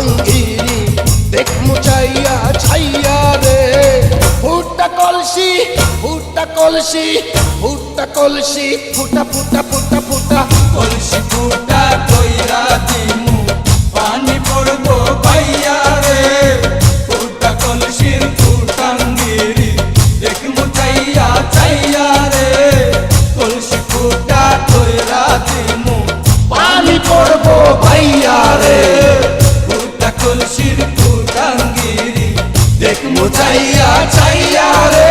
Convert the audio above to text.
ফুটাঙ্গিরি দেখমু চাইয়া ছাইয়া রে। ফুটা কলসি ফুটা কলসি ফুটা কলসি, ফুটা ফুটা ফুটা ফুটা কলসি, ফুটা কইরা কলসির ফুটাঙ্গিরি দেখমু চাইয়া চাইয়া রে